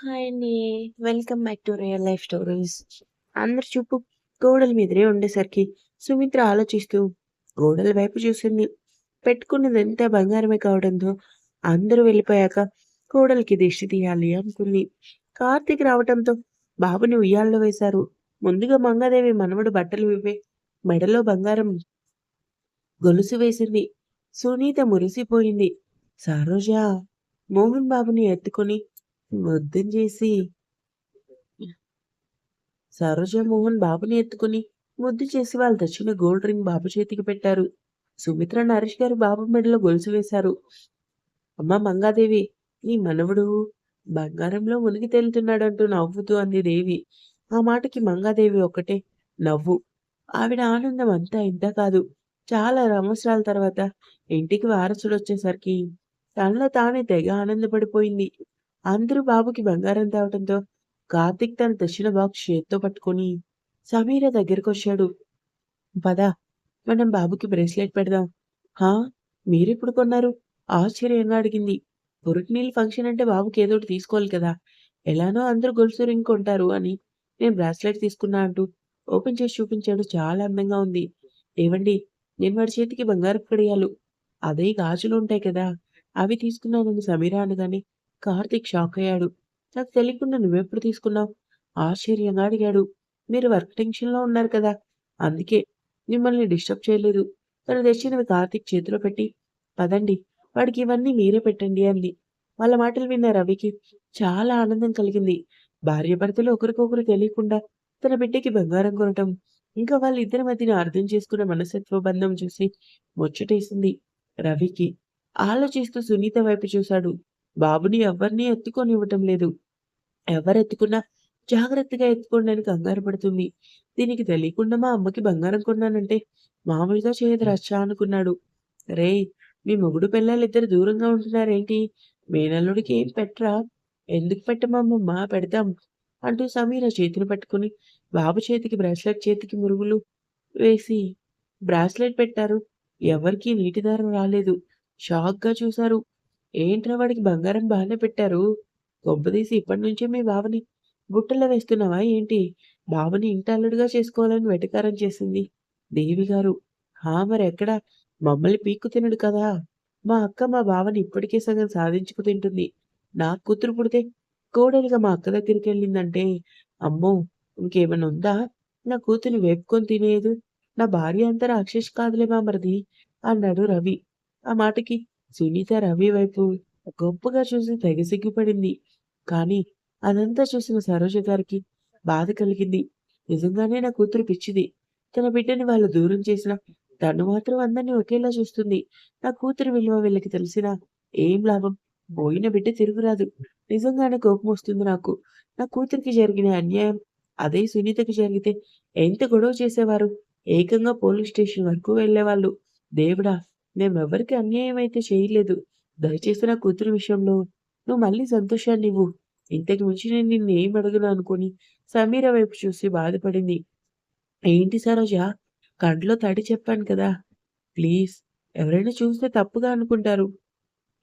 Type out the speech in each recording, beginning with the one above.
Hi అండి. Welcome back to real life stories. అందరి చూపు గోడల మీదనే ఉండేసరికి సుమిత్ర ఆలోచిస్తూ గోడల వైపు చూసింది. పెట్టుకున్నదంతా బంగారమే కావడంతో అందరూ వెళ్ళిపోయాక కోడలికి దిష్టి తీయాలి అనుకుంది. కార్తీక్ రావటంతో బాబుని ఉయ్యాల్లో వేశారు. ముందుగా మంగాదేవి మనవడు బట్టలు విప్పి మెడలో బంగారం గొలుసు వేసింది. సునీత మురిసిపోయింది. సరోజ మోహన్ బాబుని ఎత్తుకొని ముద్దం చేసి సరోజమోహన్ బాబుని ఎత్తుకుని ముద్దు చేసి వాళ్ళు తెచ్చిన గోల్డ్ రింగ్ బాబు చేతికి పెట్టారు. సుమిత్ర నరేష్ గారు బాబు మెడలో గొలుసు వేశారు. అమ్మ మంగాదేవి నీ మనవడు బంగారంలో మునిగి తేలుతున్నాడంటూ నవ్వుతూ అంది దేవి. ఆ మాటకి మంగాదేవి ఒకటే నవ్వు. ఆవిడ ఆనందం అంతా ఇంత కాదు. చాలా సంవత్సరాల తర్వాత ఇంటికి వారసుడు వచ్చేసరికి తనలో తానే తెగ ఆనందపడిపోయింది. అందరూ బాబుకి బంగారం తేవటంతో కార్తిక్ తన తెచ్చిన బాక్స్ చేత్తో పట్టుకొని సమీర దగ్గరకొచ్చాడు. పద మనం బాబుకి బ్రేస్లెట్ పెడదాం. హా! మీరెప్పుడు కొన్నారు? ఆశ్చర్యంగా అడిగింది. పురిటినీళ్ళ ఫంక్షన్ అంటే బాబుకి ఏదోటి తీసుకోవాలి కదా! ఎలానో అందరూ గొలుసు రింగ్ కొంటారు అని నేను బ్రాస్లెట్ తీసుకున్నా అంటూ ఓపెన్ చేసి చూపించాడు. చాలా అందంగా ఉంది. ఏవండీ నేను వాడి చేతికి బంగారపు కడియాలు అదే గాజులు ఉంటాయి కదా! అవి తీసుకున్నానని సమీర అనగానే కార్తీక్ షాక్ అయ్యాడు. నాకు తెలియకుండా నువ్వెప్పుడు తీసుకున్నావు? ఆశ్చర్యంగా అడిగాడు. మీరు వర్క్ టెన్షన్‌లో ఉన్నారు కదా! అందుకే మిమ్మల్ని డిస్టర్బ్ చేయలేదు. తను తెచ్చినవి కార్తీక్ చేతిలో పెట్టి పదండి వాడికి ఇవన్నీ మీరే పెట్టండి అంది. వాళ్ళ మాటలు విన్న రవికి చాలా ఆనందం కలిగింది. భార్యాభర్తలు ఒకరికొకరు తెలియకుండా తన బిడ్డకి బంగారం కొనటం, ఇంకా వాళ్ళిద్దరి మధ్యన అర్థం చేసుకున్న మనస్తత్వ బంధం చూసి ముచ్చటేసింది రవికి. ఆలోచిస్తూ సునీత వైపు చూశాడు. బాబుని ఎవరిని ఎత్తుకొని ఇవ్వటం లేదు. ఎవరెత్తుకున్నా జాగ్రత్తగా ఎత్తుకోండి అని కంగారు పడుతుంది. దీనికి తెలియకుండా మా అమ్మకి బంగారం కొన్నానంటే మామూలుగా చేయదు రచ్చ అనుకున్నాడు. రేయ్! మీ మొగుడు పిల్లలిద్దరు దూరంగా ఉంటున్నారేంటి? మేనల్లుడికి ఏం పెట్టరా? ఎందుకు పెట్టమమ్మమ్మా పెడతాం అంటూ సమీర చేతిని పట్టుకుని బాబు చేతికి బ్రాస్లెట్ చేతికి మురుగులు వేసి బ్రాస్లెట్ పెట్టారు. ఎవరికీ నీటి దారం రాలేదు. షాక్‌గా చూశారు. ఏంట్రా వాడికి బంగారం బాగానే పెట్టారు. గొప్పదీసి ఇప్పటి నుంచే మీ బావని బుట్టలో వేస్తున్నావా ఏంటి? బావని ఇంటల్లుడుగా చేసుకోవాలని వెటకారం చేసింది దేవిగారు. హా! మరెక్కడ? మమ్మల్ని పీక్కు తినడు కదా! మా అక్క మా బావని ఇప్పటికే సగం సాధించుకు తింటుంది. నాకు కూతురు పుడితే కోడలిగా మా అక్క దగ్గరికి వెళ్ళిందంటే అమ్మో! ఇంకేమైనా ఉందా? నా కూతుర్ని వేపుకొని తినేదు నా భార్య అంతా రాక్షసి కాదులే మరిది అన్నాడు రవి. ఆ మాటకి సునీత రవి వైపు గొప్పగా చూసి తెగ సిగ్గుపడింది. కానీ అదంతా చూసిన సరోజ గారికి బాధ కలిగింది. నిజంగానే నా కూతురు పిచ్చిది. తన బిడ్డని వాళ్ళు దూరం చేసిన తను మాత్రం అందరిని ఒకేలా చూస్తుంది. నా కూతురు విలువ వీళ్ళకి తెలిసినా ఏం లాభం? పోయిన బిడ్డ తిరుగురాదు. నిజంగానే కోపం వస్తుంది నాకు. నా కూతురికి జరిగిన అన్యాయం అదే సునీతకి జరిగితే ఎంత గొడవ చేసేవారు? ఏకంగా పోలీస్ స్టేషన్ వరకు వెళ్ళేవాళ్ళు. దేవుడా! మేమెవరికి అన్యాయం అయితే చేయలేదు. దయచేసి నా కూతురు విషయంలో నువ్వు మళ్ళీ సంతోషాన్నివ్వు. ఇంతకు మించి నేను నిన్నేం అడగను అనుకోని సమీర వైపు చూసి బాధపడింది. ఏంటి సరోజ? కంట్లో తడి చెప్పాను కదా! ప్లీజ్ ఎవరైనా చూస్తే తప్పుగా అనుకుంటారు.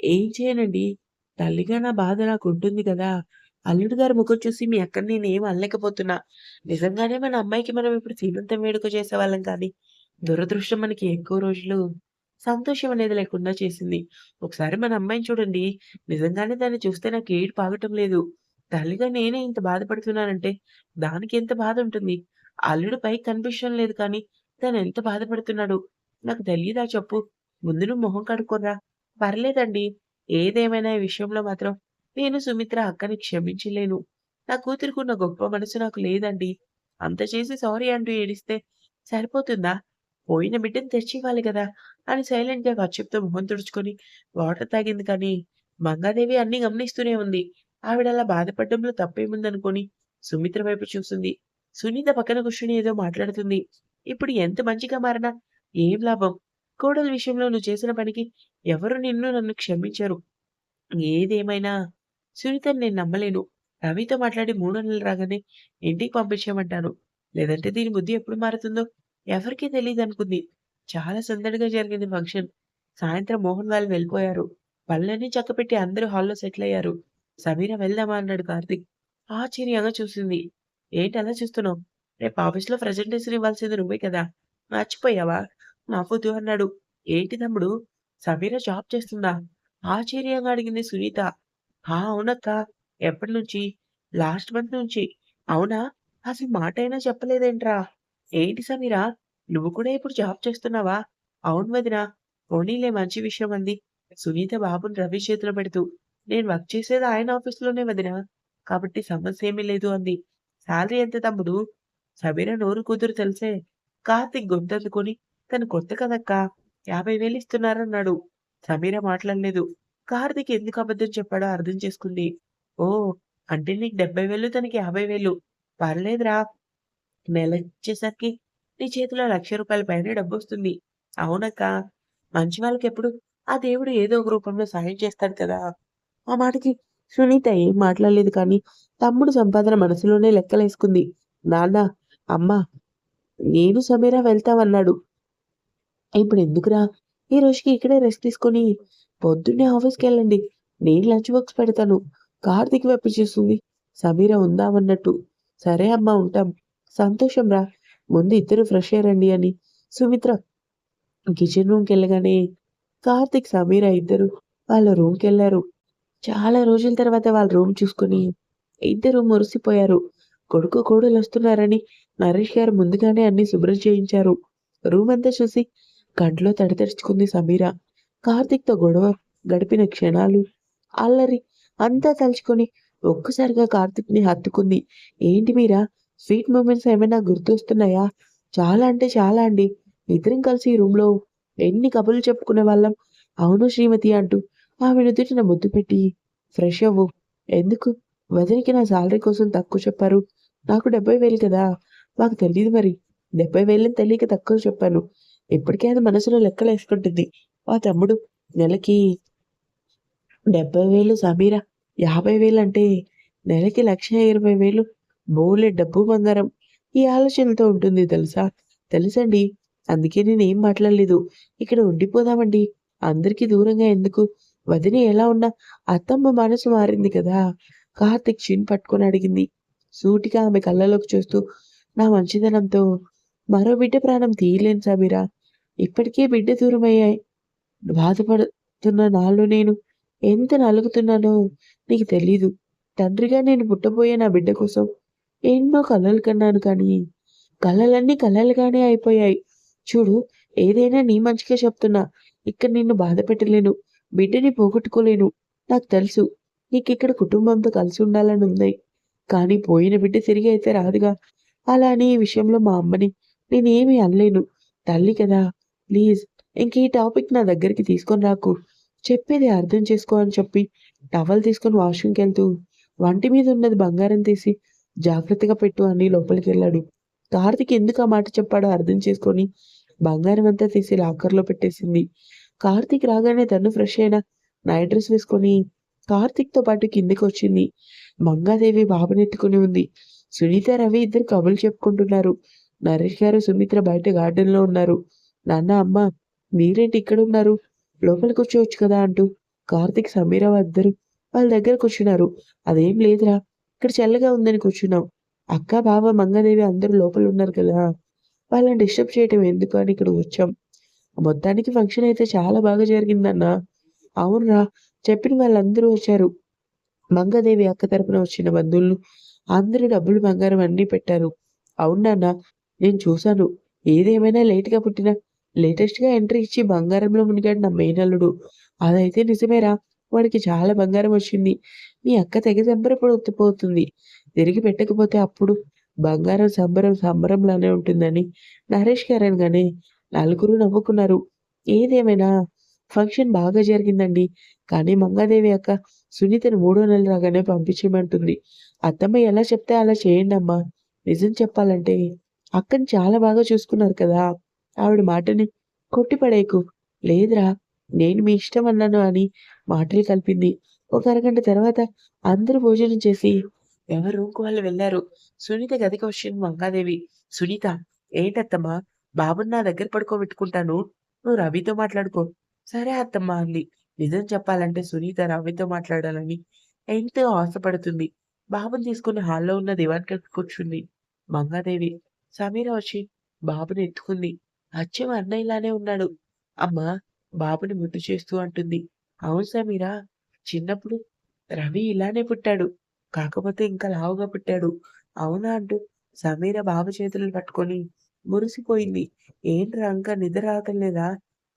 ఏం చేయనండి. తల్లిగా నా బాధ నాకు ఉంటుంది కదా! అల్లుడు గారి ముఖం చూసి మీ అక్కని ఏం అనలేకపోతున్నా. నిజంగానే మన అమ్మాయికి మనం ఇప్పుడు సీమంతం వేడుక చేసేవాళ్ళం కానీ, దురదృష్టం మనకి ఎక్కువ రోజులు సంతోషం అనేది లేకుండా చేసింది. ఒకసారి మన అమ్మాయిని చూడండి. నిజంగానే దాన్ని చూస్తే నాకు ఏడు పాగటం లేదు. తల్లిగా నేనే ఇంత బాధపడుతున్నానంటే దానికి ఎంత బాధ ఉంటుంది. అల్లుడు పైకి కనిపించడం లేదు కానీ తనెంత బాధపడుతున్నాడు నాకు తెలియదా చెప్పు? ముందు నువ్వు మొహం కడుక్కోరా. పర్లేదండి. ఏదేమైనా ఈ విషయంలో మాత్రం నేను సుమిత్ర అక్కని క్షమించలేను. నా కూతురుకున్న గొప్ప మనసు నాకు లేదండి. అంత చేసి సారీ అంటూ ఏడిస్తే సరిపోతుందా? పోయిన బిడ్డను తెచ్చివ్వాలి కదా అని సైలెంట్‌గా కచ్చిప్తో మొహం తుడుచుకొని వాటర్ తాగింది కానీ మంగాదేవి అన్నీ గమనిస్తూనే ఉంది. ఆవిడలా బాధపడడంలో తప్పేముందనుకోని సుమిత్ర వైపు చూస్తుంది సునీత పక్కన కూర్చుని ఏదో మాట్లాడుతుంది. ఇప్పుడు ఎంత మంచిగా మారినా ఏం లాభం? కోడల విషయంలో నువ్వు చేసిన పనికి ఎవరు నిన్ను నన్ను క్షమించరు. ఏదేమైనా సునీతని నేను నమ్మలేను. రవితో మాట్లాడి మూడు నెలలు రాగానే ఇంటికి పంపించేయమంటాను. లేదంటే దీని బుద్ధి ఎప్పుడు మారుతుందో ఎవరికీ తెలియదు అనుకుంది చాలా సందడిగా జరిగింది ఫంక్షన్. సాయంత్రం మోహన్ వాళ్ళు వెళ్ళిపోయారు. పళ్ళన్నీ చక్కపెట్టి అందరూ హాల్‌లో సెటిల్ అయ్యారు. సమీర వెళ్దామా అన్నాడు కార్తిక్ ఆశ్చర్యంగా చూసింది. ఏంటి అలా చూస్తున్నావు? రేపు ఆఫీస్‌లో ప్రజెంటేషన్ ఇవ్వాల్సింది నువ్వే కదా! మర్చిపోయావా? నవ్వుతూ అన్నాడు. ఏంటి తమ్ముడు సమీర జాబ్ చేస్తుందా? ఆశ్చర్యంగా అడిగింది సునీత. ఆ! అవునక్క. ఎప్పటినుంచి? లాస్ట్ మంత్ నుంచి. అవునా? అసలు మాట అయినా చెప్పలేదేంట్రా? ఏంటి సమీరా నువ్వు కూడా ఇప్పుడు జాబ్ చేస్తున్నావా? అవును వదినా. పోనీలే మంచి విషయం అంది. సునీత బాబుని రవి చేతిలో పెడుతూ. నేను వర్క్ చేసేది ఆయన ఆఫీస్‌లోనే వదినా. కాబట్టి సమస్య ఏమీ లేదు అంది. సాలరీ ఎంత తమ్ముడు? సమీర నోరు కూతురు తెలిసే. కార్తిక్ గొంతందుకొని తను కొత్త కదక్కా! 50,000 ఇస్తున్నారన్నాడు. సమీర మాట్లాడలేదు. కార్తీక్ ఎందుకు అబద్ధం చెప్పాడో అర్థం చేసుకుంది. ఓ అంటే నీకు 70,000 తనకి యాభై వేలు పర్లేదురా! నెల ఇచ్చేసరికి నీ చేతిలో లక్ష రూపాయల పైన డబ్బు వస్తుంది అవునక్కా! మంచి వాళ్ళకి ఎప్పుడు ఆ దేవుడు ఏదో ఒక రూపంలో సాయం చేస్తాడు కదా! ఆ మాటకి సునీత ఏం మాట్లాడలేదు కానీ తమ్ముడు సంపాదన మనసులోనే లెక్కలేసుకుంది. నాన్న, అమ్మ నేను సమీరా వెళ్తామన్నాడు. ఇప్పుడెందుకురా? ఈ రోజుకి ఇక్కడే రెస్ట్ తీసుకొని పొద్దున్నే ఆఫీస్‌కెళ్ళండి. నేను లంచ్ బాక్స్ పెడతాను. కార్తీక్ వెప్పించేస్తుంది. సమీర ఉందామన్నట్టు. సరే అమ్మా ఉంటాం. సంతోషం రా! ముందు ఇద్దరు ఫ్రెష్ అయ్యారండి అని సుమిత్ర కిచెన్ రూమ్‌కెళ్ళగానే కార్తిక్ సమీర ఇద్దరు వాళ్ళ రూమ్‌కెళ్ళారు. చాలా రోజుల తర్వాత వాళ్ళ రూమ్ చూసుకొని ఇద్దరు మురిసిపోయారు. కొడుకు, కోడలొస్తున్నారని నరేష్ గారు ముందుగానే అన్ని శుభ్రం చేయించారు. రూమ్ అంతా చూసి కంట్లో తడి తెరుచుకుంది సమీర. కార్తిక్తో గొడవ గడిపిన క్షణాలు, అల్లరి అంతా తలుచుకొని ఒక్కసారిగా కార్తీక్‌ని హత్తుకుంది. ఏంటి మీరా? స్వీట్ మూమెంట్స్ ఏమైనా గుర్తొస్తున్నాయా? చాలా అంటే చాలా అండి. ఇద్దరం కలిసి ఈ రూమ్‌లో ఎన్ని కబుర్లు చెప్పుకునేవాళ్ళం. అవును శ్రీమతి అంటూ ఆమె నుదుటిన ముద్దు పెట్టి ఫ్రెష్ అవ్వు. ఎందుకు? వదిలికి నా సాలరీ కోసం తక్కువ చెప్పారు. నాకు 70,000 కదా! మాకు తెలియదు మరి. డెబ్బై వేలని తెలియక తక్కువ చెప్పాను. ఇప్పటికే అది మనసులో లెక్కలేసుకుంటుంది. మా తమ్ముడు నెలకి డెబ్భై వేలు సమీరా యాభై వేలు అంటే నెలకి 1,20,000 బోలే డబ్బు బంగారం. ఈ ఆలోచనలతో ఉంటుంది తెలుసా? తెలుసండి. అందుకే నేనేం మాట్లాడలేదు. ఇక్కడ ఉండిపోదామండి. అందరికీ దూరంగా ఎందుకు? వదిన ఎలా ఉన్నా అత్తమ్మ మనసు మారింది కదా! కార్తీక్ చిన్ పట్టుకొని అడిగింది. సూటిగా ఆమె కళ్ళలోకి చూస్తూ నా మంచిదనంతో మరో బిడ్డ ప్రాణం తీయలేను సమీర. ఇప్పటికే బిడ్డ దూరమయ్యాయి. బాధపడుతున్న నాలో నేను ఎంత నలుగుతున్నానో నీకు తెలీదు. తండ్రిగా నేను పుట్టబోయే నా బిడ్డ కోసం ఎన్నో కలలు కన్నాను కానీ కలలన్నీ కలలుగానే అయిపోయాయి. చూడు ఏదైనా నీ మంచికే చెప్తున్నా. ఇక్కడ నిన్ను బాధ పెట్టలేను బిడ్డని పోగొట్టుకోలేను. నాకు తెలుసు. నీకిక్కడ కుటుంబంతో కలిసి ఉండాలని ఉంది. కానీ పోయిన బిడ్డ తిరిగి అయితే రాదుగా. అలా అని ఈ విషయంలో మా అమ్మని నేనేమీ అనలేను. తల్లి కదా! ప్లీజ్ ఇంక ఈ టాపిక్ నా దగ్గరికి తీసుకొని రాకు. చెప్పేది అర్థం చేసుకో అని చెప్పి టవల్ తీసుకొని వాష్రూమ్కి వెళ్తూ వంటి మీద ఉన్నది బంగారం తీసి జాగ్రత్తగా పెట్టు అని లోపలికి వెళ్ళాడు కార్తీక్ ఎందుకు ఆ మాట చెప్పాడో అర్థం చేసుకొని బంగారం అంతా తీసి లాకర్‌లో పెట్టేసింది. కార్తీక్ రాగానే తను ఫ్రెష్ అయినా నైట్ డ్రెస్ వేసుకొని కార్తిక్తో పాటు కిందకొచ్చింది. మంగాదేవి బాబునెత్తుకొని ఉంది. సునీత, రవి ఇద్దరు కబుర్లు చెప్పుకుంటున్నారు. నరేష్ గారు, సుమిత్ర బయట గార్డెన్‌లో ఉన్నారు. నాన్న, అమ్మ మీరేంటి ఇక్కడ ఉన్నారు లోపల కూర్చోవచ్చు కదా! అంటూ కార్తీక్, సమీర ఇద్దరు వాళ్ళ దగ్గర కూర్చున్నారు. అదేం లేదురా ఇక్కడ చల్లగా ఉందని కూర్చున్నాం. అక్క, బావ, మంగదేవి అందరూ లోపల ఉన్నారు కదా! వాళ్ళని డిస్టర్బ్ చేయటం ఎందుకు అని ఇక్కడ వచ్చాం. మొత్తానికి ఫంక్షన్ అయితే చాలా బాగా జరిగిందన్న అవునురా! చెప్పిన వాళ్ళందరూ వచ్చారు. మంగదేవి అక్క తరపున వచ్చిన బంధువులు అందరూ డబ్బులు, బంగారం అన్నీ పెట్టారు. అవునాన్న నేను చూశాను. ఏదేమైనా లేట్‌గా పుట్టిన లేటెస్ట్‌గా ఎంట్రీ ఇచ్చి బంగారంలో మునిగాడు నా మేనల్లుడు. అదైతే నిజమేరా! వాడికి చాలా బంగారం వచ్చింది. మీ అక్క తెగ సంబరపడిపోతుంది. తిరిగి పెట్టకపోతే అప్పుడు బంగారం సంబరం సంబరంలానే ఉంటుందని నరేష్ గారు కానీ నలుగురు నవ్వుకున్నారు. ఏదేమైనా ఫంక్షన్ బాగా జరిగిందండి. కానీ మంగాదేవి అక్క సునీతను మూడో నెల రాగానే పంపించేయమంటుంది. అత్తమ్మ ఎలా చెప్తే అలా చేయండమ్మా. నిజం చెప్పాలంటే అక్కని చాలా బాగా చూసుకున్నారు కదా! ఆవిడ మాటని కొట్టిపడేయకు. లేదురా నేను మీ ఇష్టం అన్నాను అని మాటలు కలిపింది. ఒక అరగంట తర్వాత అందరూ భోజనం చేసి ఎవరు రూమ్‌కి వాళ్ళు వెళ్ళారు. సునీత గదికి వచ్చింది మంగాదేవి. సునీత ఏంటత్తమ్మా బాబుని నా దగ్గర పడుకోబెట్టుకుంటాను. నువ్వు రవితో మాట్లాడుకో. సరే అత్తమ్మ అంది. నిజం చెప్పాలంటే సునీత రవితో మాట్లాడాలని ఎంతో ఆశపడుతుంది. బాబుని తీసుకుని హాల్‌లో ఉన్న దివాన్ కూర్చుంది. మంగాదేవి. సమీర వచ్చి బాబుని ఎత్తుకుంది. అచ్చం అన్నయ్యలానే ఉన్నాడు. అమ్మా! బాబుని ముద్దు చేస్తూ అంటుంది. అవును సమీరా! చిన్నప్పుడు రవి ఇలానే పుట్టాడు. కాకపోతే ఇంకా లావుగా పుట్టాడు. అవునా అంటూ సమీర బాబు చేతులను పట్టుకొని మురిసిపోయింది. ఏంట్రా ఇంకా నిద్ర రావటం లేదా?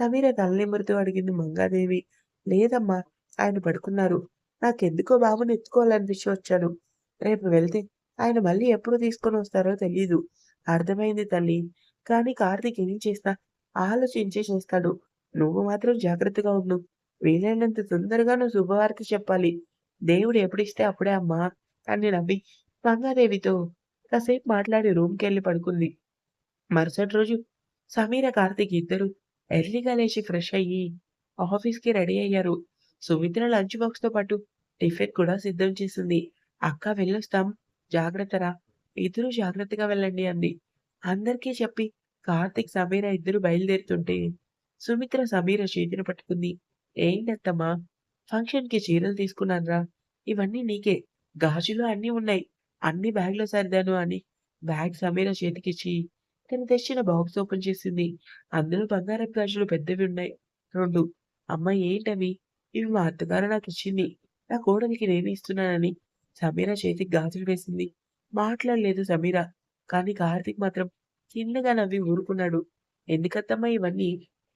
సమీర తలనిమురుతూ అడిగింది మంగాదేవి. లేదమ్మా! ఆయన పడుకున్నారు. నాకెందుకో బాబుని ఎత్తుకోవాలనిపించి వచ్చాను. రేపు వెళ్తే ఆయన మళ్ళీ ఎప్పుడు తీసుకొని వస్తారో తెలీదు. అర్థమైంది తల్లి కానీ కార్తీక్ ఏం చేస్తా ఆలోచించే చేస్తాడు. నువ్వు మాత్రం జాగ్రత్తగా ఉండు. వీలైనంత తొందరగా నువ్వు శుభవార్త చెప్పాలి. దేవుడు ఎప్పుడిస్తే అప్పుడే అమ్మా! అని నవ్వి గంగాదేవితో కాసేపు మాట్లాడి రూమ్‌కెళ్ళి పడుకుంది. మరుసటి రోజు సమీర, కార్తీక్ ఇద్దరూ ఎర్లీగా లేచి ఫ్రెష్ అయ్యి ఆఫీస్‌కి రెడీ అయ్యారు. సుమిత్ర లంచ్ బాక్స్‌తో పాటు టిఫిన్ కూడా సిద్ధం చేసింది. అక్కా వెళ్ళొస్తాం. జాగ్రత్తరా! ఇద్దరూ జాగ్రత్తగా వెళ్ళండి అంది. అందరికీ చెప్పి కార్తీక్, సమీర ఇద్దరు బయలుదేరుతుంటే సుమిత్ర సమీర చేతిని పట్టుకుంది. ఏంటత్తమ్మా! ఫంక్షన్‌కి చీరలు తీసుకున్నానురా. ఇవన్నీ నీకే. గాజులు అన్నీ ఉన్నాయి. అన్ని బ్యాగ్‌లో సర్దాను అని బ్యాగ్ సమీర చేతికిచ్చి తను తెచ్చిన బాక్స్ ఓపెన్ చేసింది. అందులో బంగారపు గాజులు పెద్దవి ఉన్నాయి. రెండు అమ్మ ఏంటవి? ఇవి మా అత్తగారు నాకు ఇచ్చింది నా కోడలికి నేను ఇస్తున్నానని సమీర చేతికి గాజులు వేసింది. మాట్లాడలేదు సమీర. కానీ కార్తీక్ మాత్రం చిన్నగా నవ్వి ఊరుకున్నాడు. ఎందుకత్తమ్మా ఇవన్నీ?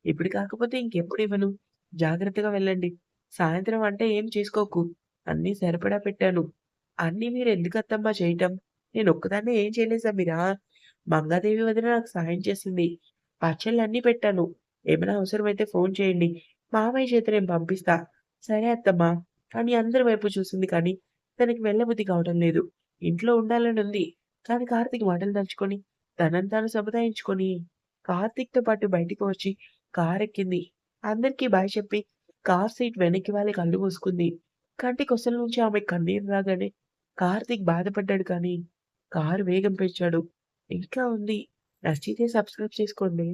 ఇప్పుడు కాకపోతే ఇంకెప్పుడు ఇవ్వను. జాగ్రత్తగా వెళ్ళండి. సాయంత్రం అంటే ఏం చేసుకోకు. అన్నీ సరిపడా పెట్టాను. అన్నీ మీరు ఎందుకు అత్తమ్మా చేయటం? నేను ఒక్కదాన్నే ఏం చేయలేదు సమీరా! మంగాదేవి వదిన నాకు సాయం చేసింది. పచ్చళ్ళన్నీ పెట్టాను. ఏమైనా అవసరమైతే ఫోన్ చేయండి. మామయ్య చేత నేను పంపిస్తా. సరే అత్తమ్మా! అని అందరి వైపు చూసింది కానీ తనకి వెళ్ళబుద్ధి కావటం లేదు. ఇంట్లో ఉండాలని ఉంది కానీ కార్తీక్ మాటలు తలుచుకొని తనని తాను సముదాయించుకొని కార్తీక్‌తో పాటు బయటికి వచ్చి కారెక్కింది. అందరికీ బాయ్ చెప్పి కార్ సీట్ వెనక్కి వాలి కళ్ళు మూసుకుంది. కంటి కొసల నుంచి ఆమె కన్నీరు రాగానే కార్తీక్ బాధపడ్డాడు కానీ కారు వేగం పెంచాడు. ఇంకా ఉంది. నచ్చితే సబ్స్క్రైబ్ చేసుకోండి.